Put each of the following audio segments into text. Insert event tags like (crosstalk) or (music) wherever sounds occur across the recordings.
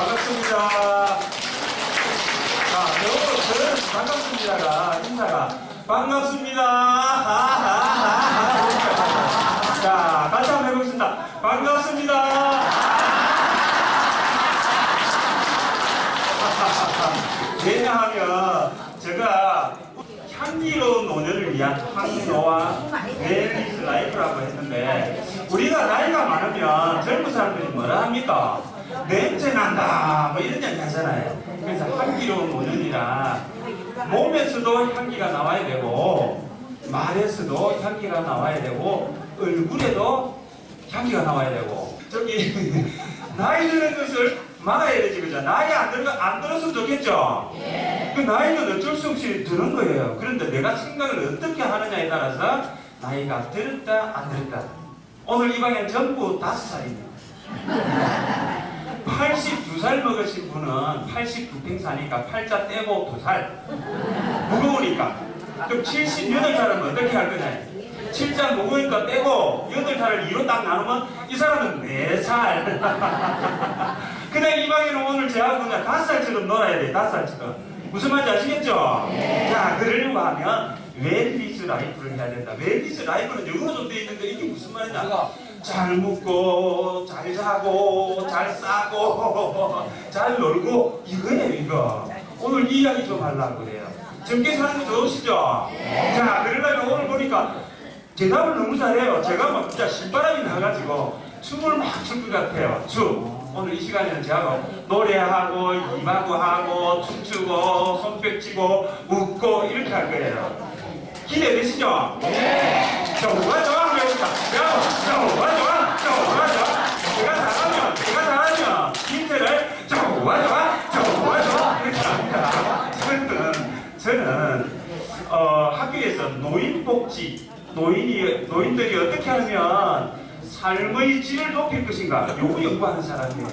반갑습니다. 자, 여러분, 반갑습니다가 인사가 반갑습니다. 하하하하. 자, 같이 한번 해보겠습니다. 반갑습니다. 왜냐하면 제가 향기로운 노년을 위한 항노와 웰리스 라이프라고 했는데 우리가 나이가 많으면 젊은 사람들이 뭐라 합니까? 냄새 난다 뭐 이런 얘기 하잖아요. 그래서 향기로운 노년이라 몸에서도 향기가 나와야 되고 말에서도 향기가 나와야 되고 얼굴에도 향기가 나와야 되고 저기 (laughs) 나이 드는 것을 막아야 되지 그죠? 나이 안 들어 안 들었으면 좋겠죠. 그 나이는 어쩔 수 없이 드는 거예요. 그런데 내가 생각을 어떻게 하느냐에 따라서 나이가 들었다 안 들었다. 오늘 이 방에 전부 다섯 살입니다. 82살 먹으신 분은 89평 사니까 팔자 떼고 2살. 무거우니까. 그럼 78살은 어떻게 할 거냐? 7자 무거우니까 떼고 8살을 2로 딱 나누면 이 사람은 4살. (laughs) 그냥 이 방에는 오늘 제하고 그냥 5살처럼 놀아야 돼. 5살처럼. 무슨 말인지 아시겠죠? 자, 그러려고 하면 웰리스 라이프를 해야 된다. 웰리스 라이프는 영어로 좀돼 있는데 이게 무슨 말이냐? 잘 먹고, 잘 자고, 잘 싸고, 잘 놀고, 이거예요, 이거. 오늘 이 이야기 좀 하려고 그래요. 젊게 사는 거 좋으시죠? 자, 그러려면 오늘 보니까 대답을 너무 잘해요. 제가 막 진짜 신바람이 나가지고 춤을 막 출 것 같아요. 춤. 오늘 이 시간에는 제가 노래하고, 입하고 하고, 춤추고, 손뼉치고, 웃고, 이렇게 할 거예요. 기대되시죠? 네. 잘하면, 힌트를 좋아, 노인복지, 노인이, 노인들이 어떻게 하면 삶의 질을 높일 것인가, 요거 연구하는 사람이에요.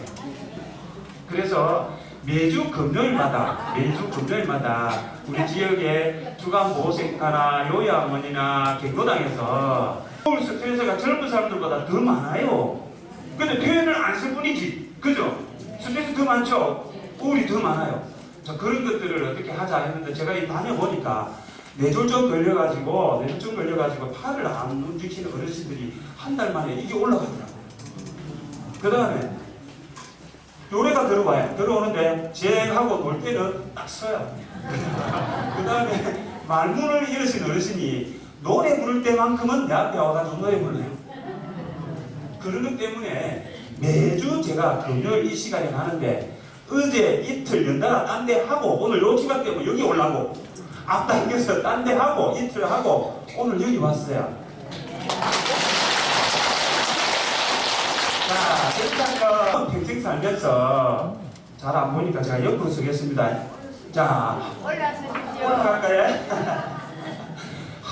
그래서 매주 금요일마다 매주 금요일마다 우리 지역의 주간보호센터나 요양원이나 갱도당에서 서울 스트레스가 젊은 사람들보다 더 많아요. 근데 표현을 안 쓸 뿐이지. 그죠? 스트레스 더 많죠? 우울이 더 많아요. 자, 그런 것들을 어떻게 하자 했는데 제가 이 다녀보니까 뇌졸중 걸려가지고 뇌졸중 걸려가지고 팔을 안 움직이는 어르신들이 한 달 만에 이게 올라가더라고요. 그 다음에 요래가 들어와요. 들어오는데 쟁하고 놀 때는 딱 서요. (laughs) 그 다음에 말문을 잃으신 어르신이 노래 부를 때만큼은 내 앞에 와가지고 노래 불러요. 것 때문에 매주 제가 금요일 이 시간에 가는데 어제 이틀 연달아 딴 데 하고 오늘 요 시간 때문에 여기 올라고 앞당겨서 딴 데 하고 이틀 하고 오늘 여기 왔어요. 자, 일단은 평생 살면서 잘 안 보니까 제가 옆으로 서겠습니다. 자, 올라서십시오. 올라갈까요? (laughs)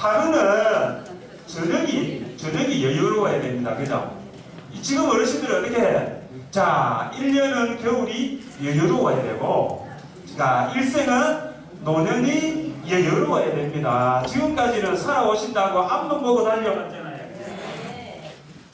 하루는 저녁이, 저녁이 여유로워야 됩니다. 그죠? 지금 어르신들은 어떻게 해? 자, 1년은 겨울이 여유로워야 되고, 자, 일생은 노년이 여유로워야 됩니다. 지금까지는 살아오신다고 앞만 보고 달려왔잖아요.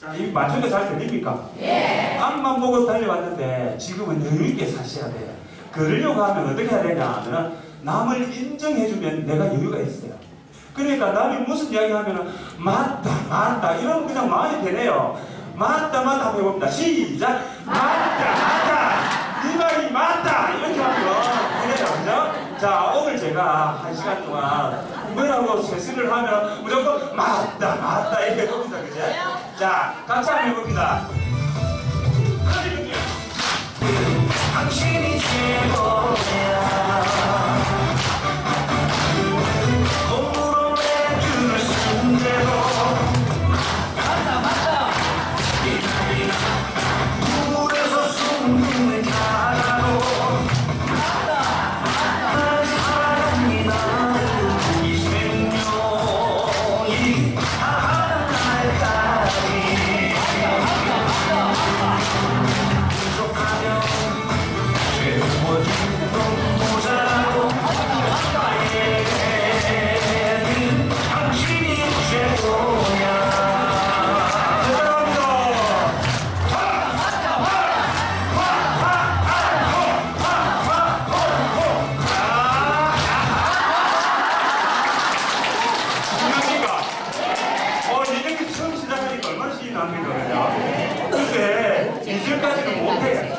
자, 이 맞추는 잘 들립니까? 예. 앞만 보고 달려왔는데 지금은 여유있게 사셔야 돼요. 그러려고 하면 어떻게 해야 되냐 하면 남을 인정해주면 내가 여유가 있어요. 그러니까 남이 무슨 이야기 하면은 맞다 맞다 이러면 그냥 마음이 되네요. 맞다 맞다 한번 해봅니다. 시작 맞다 맞다 이 말이 맞다 이렇게 하면 되네요. 그죠? 자 오늘 제가 한 시간 동안 뭐라고 세수를 하면 무조건 맞다 맞다 이렇게 해봅니다. 그죠? 자 같이 한번 해봅니다. 당신이 최고 물에서 신납니다, 그죠? 근데 2절까지는 못해.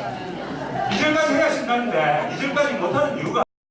2절까지 해야 신나는데 2절까지 못하는 이유가